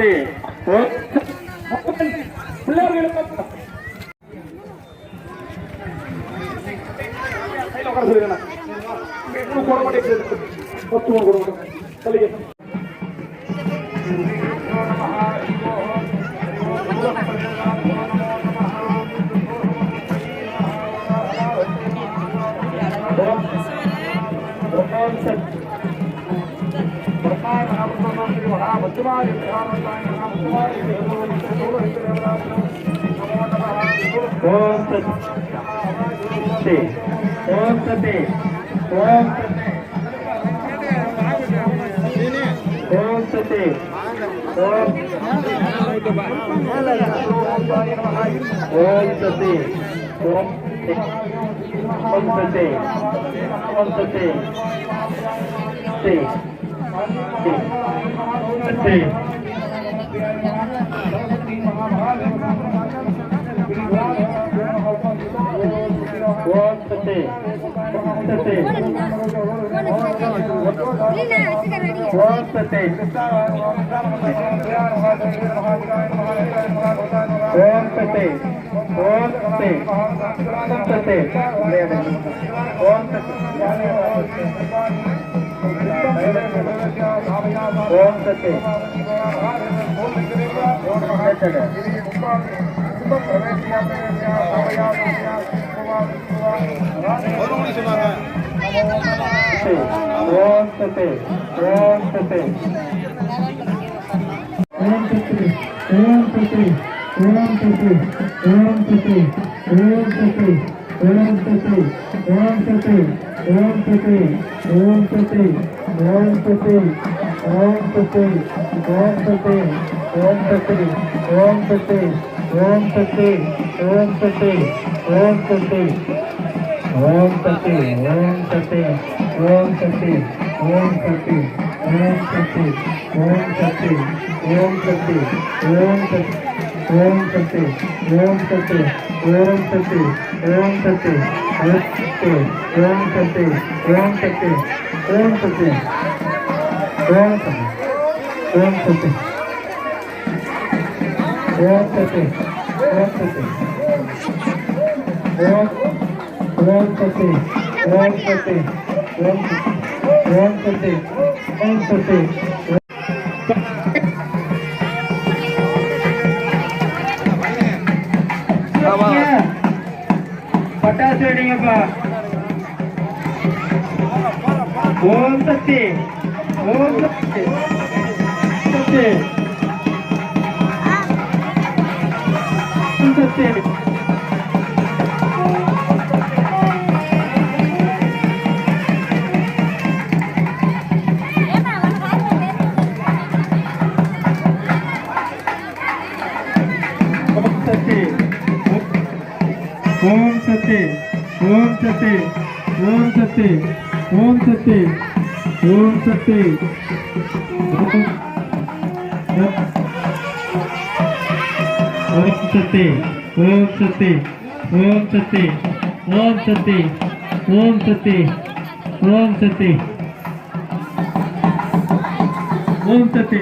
네. 네. ಕೊಡಬೇಕು ಕೊಡಬೇಕು ಕಲಿಗೆ ఓం సతి. ఓం సతి. ఓం ఓం సతి. ఓం ఓం సతి. ఓం अच्छे बहुत अच्छे अच्छे बहुत अच्छे बहुत अच्छे ओम सते ओम सते ओम सते ஓம் சக்தி ஓம் சக்தி ஓம் சக்தி ஓம் சக்தி ஓம் சக்தி ஓம் சக்தி ஓம் சக்தி ஓம் சக்தி ஓம் சக்தி ஓம் சக்தி ஓம் சக்தி ஓம் சக்தி ஓம் சக்தி ஓம் சக்தி ஓம் சக்தி ஓம் சக்தி ஓம் சக்தி ஓம் சக்தி ஓம் சக்தி ஓம் சக்தி ஓம் சக்தி ஓம் சக்தி ஓம் சக்தி ஓம் சக்தி ஓம் சக்தி ஓம் சக்தி ஓம் சக்தி ஓம் சக்தி ஓம் சக்தி ஓம் சக்தி ஓம் சக்தி ஓம் சக்தி ஓம் சக்தி ஓம் சக்தி ஓம் சக்தி ஓம் சக்தி ஓம் சக்தி ஓம் சக்தி ஓம் சக்தி ஓம் ஓம் சக்தி One thirty. One thirty. Thirty. One thirty. கட்டி ஓம் சக்தி ஓம் சக்தி ஓம் சக்தி ஓம் சக்தி ஓம் சக்தி ஓம் சக்தி ஓம் சக்தி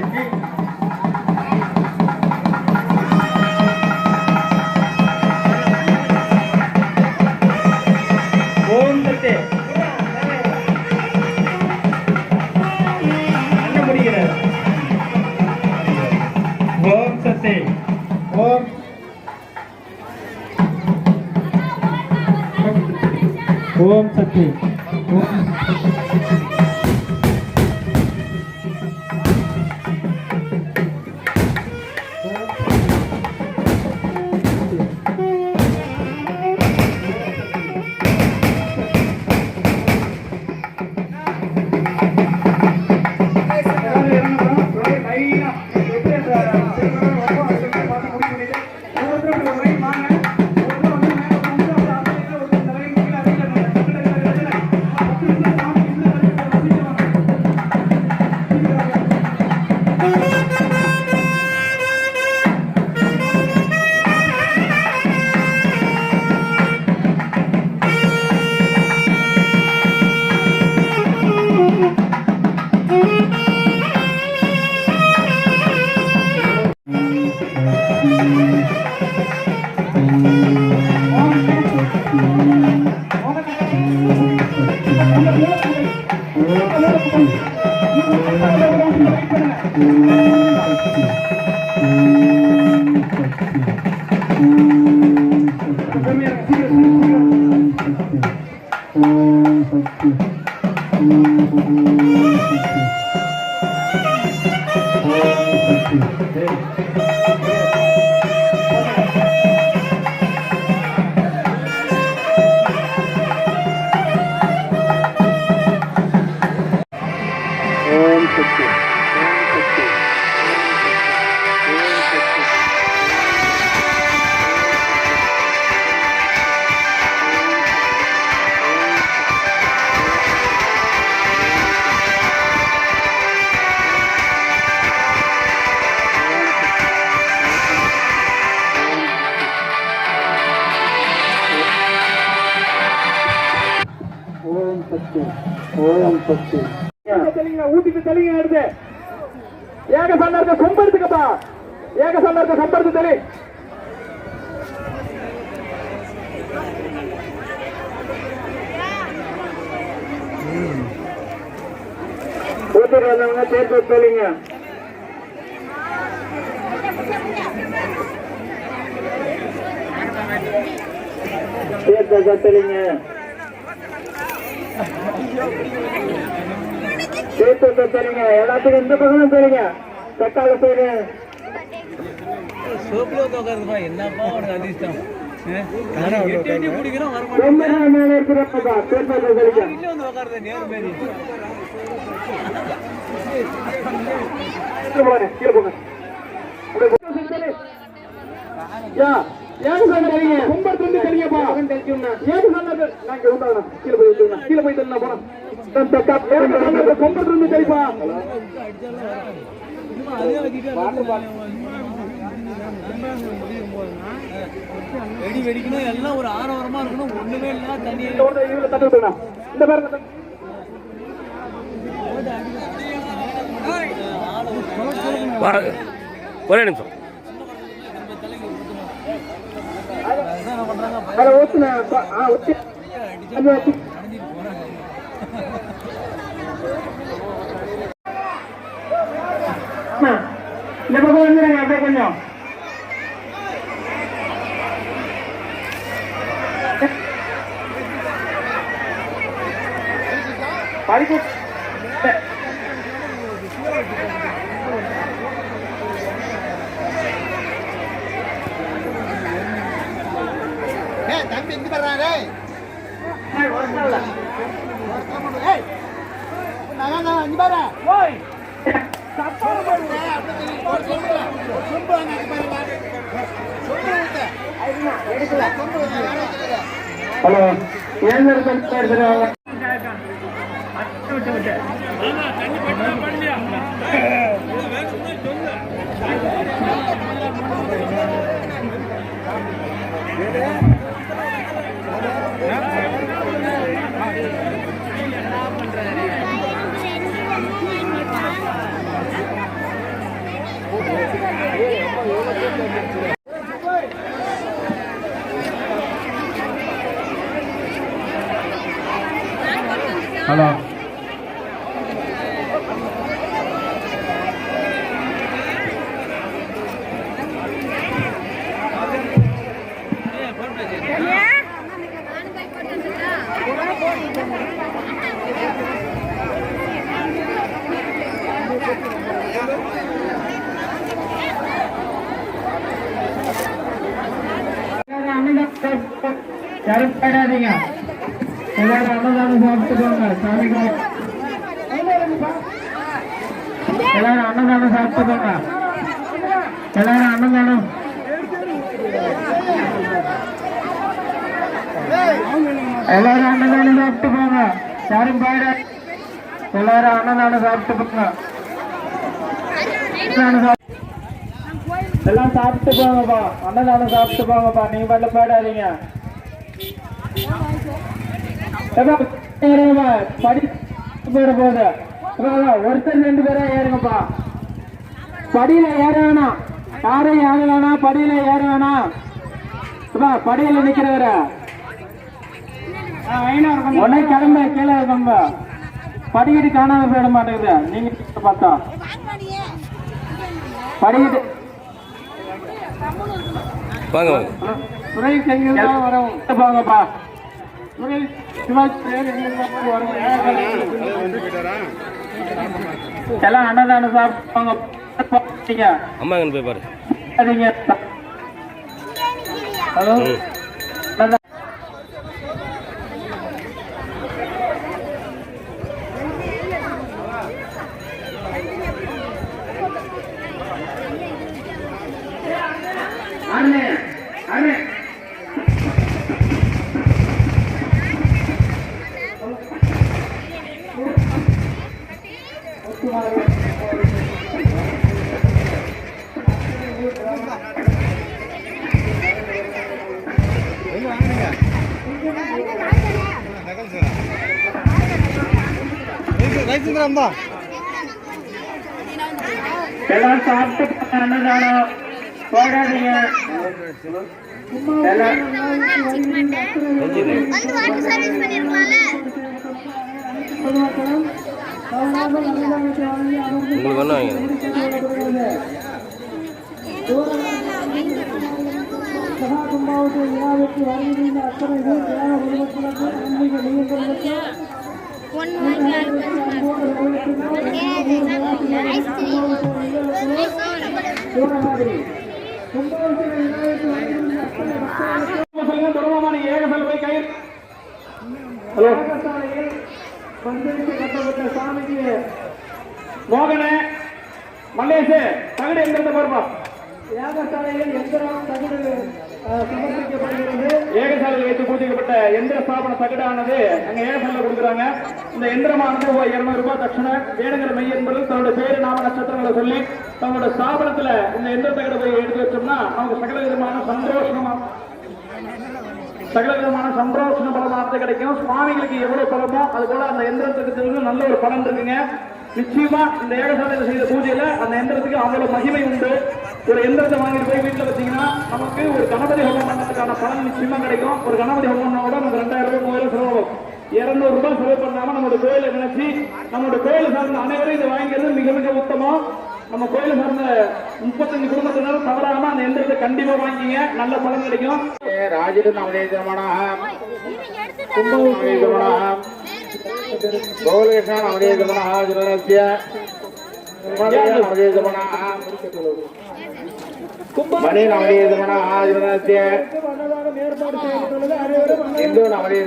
importantes aqui. Amen. ஊட்டிக்கு தெளிங்க எடுத்து ஏக சண்டை இருக்க கொம்பு எடுத்துக்கப்பா ஏக சண்டை இருக்க கொம்பு எடுத்து தெளி ஊட்டிக்கு வந்தவங்க சேர்த்து தெளிங்க சேர்த்து தெரியுங்க எல்லாத்துக்கும் இந்த பக்கமும் தெரியுங்க தக்காளி சைடு சோப்புல உட்காருப்பா என்னப்பா உனக்கு அதிர்ஷ்டம் எட்டி தெரியுமா? வெடி வெடிக்கணும் எல்லாம் ஒரு ஆரவாரமா இருக்கணும் ஒண்ணுமே இல்லாம தண்ணி நிமிஷம். అక్కడ వస్తున్నా వచ్చి నిమ్మకొండ అబ్బాయి కొంచెం పరిపు எங்க வர்றாரு ஹலோ ஏன் பேசுறாங்க. Yeah. ஹலோ யாரும் எல்லாரும் அன்னதானம் சாப்பிட்டுக்கோங்க. சாமிக்கு எல்லாரும் அன்னதானம் சாப்பிட்டுக்கோங்க. எல்லாரும் அன்னதானம். எல்லாரும் அன்னதானம் சாப்பிட்டு போங்க யாரும் பாரு எல்லாரும் அன்னதானம் சாப்பிட்டு போங்க எல்லாம் சாப்பிட்டு போங்கப்பா அன்னதானம் சாப்பிட்டு போங்கப்பா நீங்க பண்ண போயிடாதீங்க. ஏப்பா, ஏறுங்கப்பா படி போயிட போகுது அப்பா, அதான், ஒருத்தர் ரெண்டு பேரா ஏறுங்கப்பா படியில ஏற வேணாம் யாரும் ஏற வேணாம் படியில ஏற வேணாம் படியில நிக்கிறவர உடனே கிளம்ப கீழே கிளம்ப படிக்கட்டு காணாம போயிட மாட்டேங்குது நீங்க பார்த்தா படிக்கிட்டு வாங்க வாங்க வரவும். போங்கப்பா. எல்லாம் அன்னதானம் சாப்பிடுவாங்க. அம்மா போய் பாரு. ஹலோ? எல்லாம் சாப்பிட்டு போங்க, அன்னதானம் போடாதீங்க எல்லாம் செஞ்சுது வந்து வாட்டர் உங்களுக்கு ஒன்றும் வாங்க ஒன் மார்க் ஐஸ்கிரீம் சொல்லுங்க துறவமான ஏக செல்வை கயிறு ஹலோ. மோகன மல்லேஷ் தகடு எங்கிருந்த பாருப்பா. யாகசாலையில் எந்திரம் தகுடு சமர்ப்பிக்கப்படுகிறது. ஏகசாலையில் வைத்து பூஜிக்கப்பட்ட எந்திர ஸ்தாபன தகடானது அங்க ஏகசாலையில் கொடுக்குறாங்க. இந்த எந்திரமானது இருநூறு ரூபாய் தட்சணை வேணுங்கிற மெய் என்பது தன்னோட பேரு நாம நட்சத்திரங்களை சொல்லி தங்களோட ஸ்தாபனத்துல இந்த எந்திர தகடை போய் எடுத்து வச்சோம்னா நமக்கு சகல விதமான சந்தோஷமா சகல விதமான சந்தோஷம் பலமானது கிடைக்கும். சுவாமிகளுக்கு எவ்வளவு பலமோ அது போல அந்த எந்திரத்துக்கு நல்ல ஒரு பலன் இருக்குங்க. நிச்சயமா இந்த ஏகசாலையில் செய்த பூஜையில அந்த எந்திரத்துக்கு அவ்வளவு மகிமை உண்டு. ஒரு எந்திரத்தை வாங்கிட்டு போய் வீட்டில் வச்சீங்கன்னா நமக்கு ஒரு கணபதி ஹோமம் பண்ணதுக்கான பலன் நிச்சயமா கிடைக்கும். ஒரு கணபதி ஹோமம்னா நமக்கு ரெண்டாயிரம் ரூபாய் மூவாயிரம் செலவாகும் இருநூறு ரூபாய் செலவு பண்ணாம நம்மளோட கோயிலை நினைச்சு நம்மளோட கோயில் சார்ந்த அனைவரும் இதை வாங்கிறது மிக மிக உத்தமம். நம்ம கோயிலை சார்ந்த முப்பத்தஞ்சு குடும்பத்தினரும் தவறாம அந்த எந்திரத்தை கண்டிப்பா வாங்கிங்க. நல்ல பலன் கிடைக்கும். ராஜிடு நம்முடைய கோகுலகிருஷ்ண நம்முடைய திருநத்திய நம்முடைய மணி நம்முடைய திருநத்திய இந்து நம்முடைய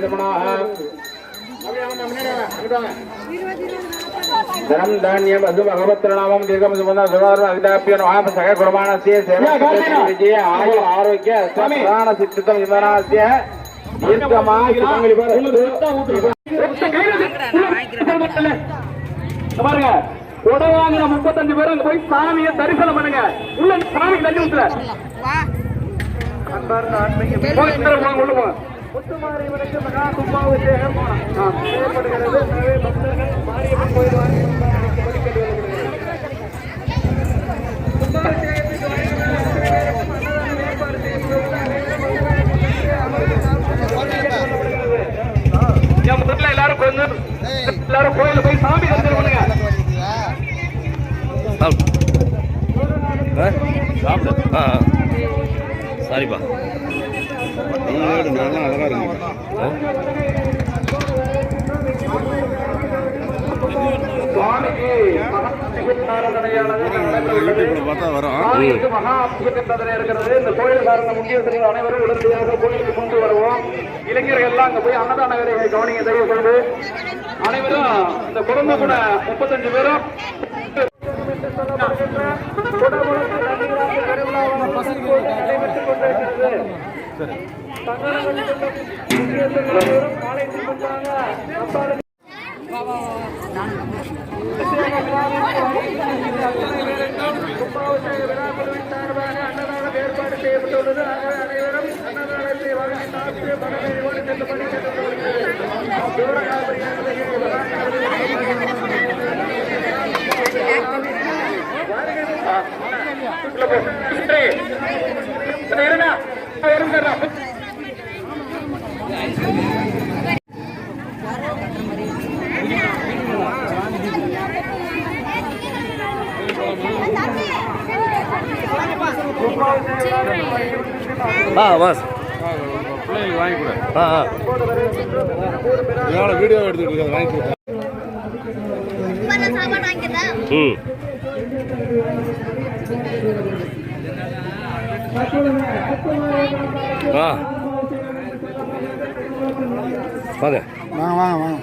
தனம் தானியம் அது பகவத்நாமம் தீர்க்கம் சுமந்த சுகாதாரம் அகிதாப்பிய நவாப சக குருமானசிய சேவ விஜய ஆயு ஆரோக்கிய பிராண சித்தித்தம் இந்தனாசிய தீர்க்கமா சுமங்கலி பாருங்க உடை வாங்கின முப்பத்தஞ்சு பேரும் அங்க போய் சாமியை தரிசனம் பண்ணுங்க உள்ள சாமி தண்ணி ஊத்துல போய் உள்ள போங்க முத்துமாரியம்மனுக்கு மகா கும்பாபிஷேகம் செய்யப்படுகிறது. எல்லாரும் கோயில போய் சாமி தரிசனம் பண்ணுங்க. சாரிப்பா நல்லா அழகா இருக்கு சுவாமிக்கு மகாபிஷேகத்தாரதனையானது நடக்கவுள்ளது. இருக்கிறது இந்த கோயில் சார்ந்த அனைவரும் உடனடியாக கோயிலுக்கு கொண்டு வருவோம் இளைஞர்கள் எல்லாம் அங்க போய் அன்னதான வேலையை கவனிங்க தயவு கொண்டு அனைவரும் இந்த குடும்ப கூட முப்பத்தஞ்சு பேரும் நடைபெற்றுக் கொண்டிருக்கிறது அப்பாறு கும்பாபிஷேக அன்னதானம் ஏற்பாடு செய்யப்பட்டுள்ளது ஆகவே அனைவரும் அன்னதானத்தை வாங்கி சாப்பிட்டு மனநிறைவோடு செல்லும்படி கேட்டுக்கொள்கிறேன் இருங்க இருங்க தம்பி ஆ வாஸ் பிள்ளைங்களுக்கு வாங்கி கொடு ஆ ஆ இதனால வீடியோ எடுத்துட்டு இருக்காது வாங்கி ம். ஆ. வாங்க. வாங்க வாங்க வாங்க.